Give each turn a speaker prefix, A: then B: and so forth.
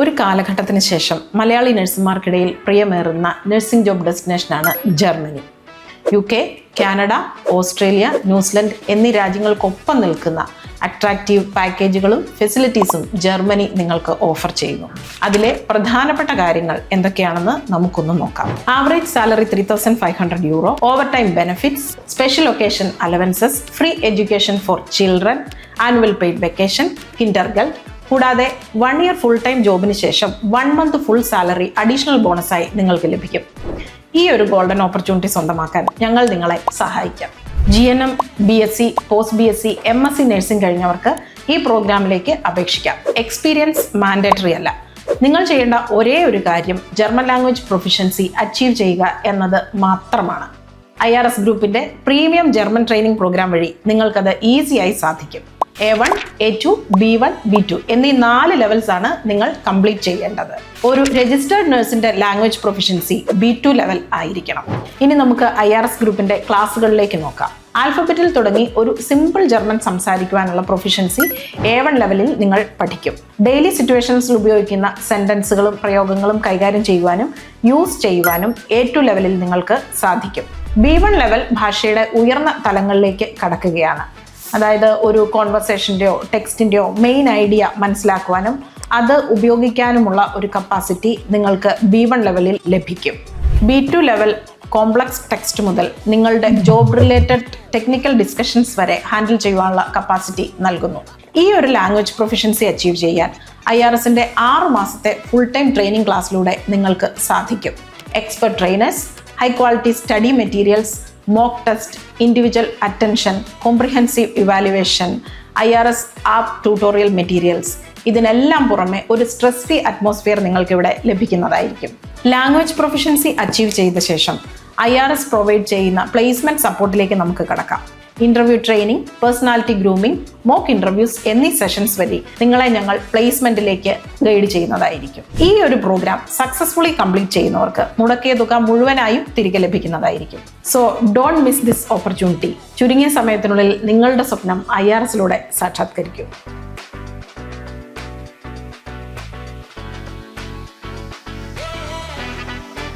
A: ഒരു കാലഘട്ടത്തിന് ശേഷം മലയാളി നഴ്സുമാർക്കിടയിൽ പ്രിയമേറുന്ന nursing job ഡെസ്റ്റിനേഷനാണ് Germany. U K Canada Australia New Zealand എന്നീ രാജ്യങ്ങൾക്കൊപ്പം നിൽക്കുന്ന അട്രാക്റ്റീവ് പാക്കേജുകളും ഫെസിലിറ്റീസും ജർമ്മനി നിങ്ങൾക്ക് ഓഫർ ചെയ്യുന്നു. അതിലെ പ്രധാനപ്പെട്ട കാര്യങ്ങൾ എന്തൊക്കെയാണെന്ന് നമുക്കൊന്ന് നോക്കാം. Average salary three thousand five hundred euro overtime benefits special occasion allowances free education for children annual paid vacation kindergarten കൂടാതെ വൺ ഇയർ ഫുൾ ടൈം ജോബിന് ശേഷം one month full salary additional ബോണസായി നിങ്ങൾക്ക് ലഭിക്കും. ഈ ഒരു ഗോൾഡൻ ഓപ്പർച്യൂണിറ്റി സ്വന്തമാക്കാൻ ഞങ്ങൾ നിങ്ങളെ സഹായിക്കാം. G N M B S C post B S C M S C nursing കഴിഞ്ഞവർക്ക് ഈ പ്രോഗ്രാമിലേക്ക് അപേക്ഷിക്കാം. എക്സ്പീരിയൻസ് മാൻഡേറ്ററി അല്ല. നിങ്ങൾ ചെയ്യേണ്ട ഒരേ ഒരു കാര്യം ജർമ്മൻ ലാംഗ്വേജ് പ്രൊഫിഷ്യൻസി അച്ചീവ് ചെയ്യുക എന്നത് മാത്രമാണ്. ഐ ആർ എസ് ഗ്രൂപ്പിന്റെ പ്രീമിയം ജർമ്മൻ ട്രെയിനിങ് പ്രോഗ്രാം വഴി നിങ്ങൾക്കത് ഈസിയായി സാധിക്കും. A one A two B one B two എന്നീ നാല് ലെവൽസ് ആണ് നിങ്ങൾ കംപ്ലീറ്റ് ചെയ്യേണ്ടത്. ഒരു registered നഴ്സിന്റെ language proficiency B two level ആയിരിക്കണം. ഇനി നമുക്ക് ഐ ആർ എസ് ഗ്രൂപ്പിന്റെ ക്ലാസ്സുകളിലേക്ക് നോക്കാം. ആൽഫബറ്റിൽ തുടങ്ങി ഒരു സിമ്പിൾ ജർമ്മൻ സംസാരിക്കുവാനുള്ള പ്രൊഫിഷ്യൻസി എ വൺ ലെവലിൽ നിങ്ങൾ പഠിക്കും. ഡെയിലി സിറ്റുവേഷൻസിൽ ഉപയോഗിക്കുന്ന സെന്റൻസുകളും പ്രയോഗങ്ങളും കൈകാര്യം ചെയ്യുവാനും യൂസ് ചെയ്യുവാനും എ ടു ലെവലിൽ നിങ്ങൾക്ക് സാധിക്കും. ബി വൺ ലെവൽ ഭാഷയുടെ ഉയർന്ന തലങ്ങളിലേക്ക് കടക്കുകയാണ്. അതായത് ഒരു കോൺവെർസേഷന്റെയോ ടെക്സ്റ്റിന്റെയോ മെയിൻ ഐഡിയ മനസ്സിലാക്കുവാനും അത് ഉപയോഗിക്കാനുമുള്ള ഒരു കപ്പാസിറ്റി നിങ്ങൾക്ക് ബി വൺ ലെവലിൽ ലഭിക്കും. B two level complex text മുതൽ നിങ്ങളുടെ ജോബ് റിലേറ്റഡ് ടെക്നിക്കൽ ഡിസ്കഷൻസ് വരെ ഹാൻഡിൽ ചെയ്യുവാനുള്ള കപ്പാസിറ്റി നൽകുന്നു. ഈ ഒരു ലാംഗ്വേജ് പ്രൊഫിഷ്യൻസി അച്ചീവ് ചെയ്യാൻ ഐ ആർ എസിന്റെ ആറ് മാസത്തെ ഫുൾ ടൈം ട്രെയിനിങ് ക്ലാസ്സിലൂടെ നിങ്ങൾക്ക് സാധിക്കും. Expert trainers high quality study materials mock test individual attention comprehensive evaluation I R S app tutorial materials ഇതിനെല്ലാം പുറമെ ഒരു സ്ട്രെസ് ഫ്രീ അറ്റ്മോസ്ഫിയർ നിങ്ങൾക്ക് ഇവിടെ ലഭിക്കുന്നതായിരിക്കും. ലാംഗ്വേജ് പ്രൊഫഷൻസി അച്ചീവ് ചെയ്ത ശേഷം ഐ ആർ എസ് പ്രൊവൈഡ് ചെയ്യുന്ന പ്ലേസ്മെന്റ് സപ്പോർട്ടിലേക്ക് നമുക്ക് കടക്കാം. Interview training personality grooming mock interviews എന്നീ സെഷൻസ് വഴി നിങ്ങളെ ഞങ്ങൾ പ്ലേസ്മെന്റിലേക്ക് ഗൈഡ് ചെയ്യുന്നതായിരിക്കും. ഈ ഒരു പ്രോഗ്രാം സക്സസ്ഫുള്ളി കംപ്ലീറ്റ് ചെയ്യുന്നവർക്ക് മുടക്കിയ തുക മുഴുവനായും തിരികെ ലഭിക്കുന്നതായിരിക്കും. So don't miss this opportunity ചുരുങ്ങിയ സമയത്തിനുള്ളിൽ നിങ്ങളുടെ സ്വപ്നം ഐ ആർ എസിലൂടെ സാക്ഷാത്കരിക്കും.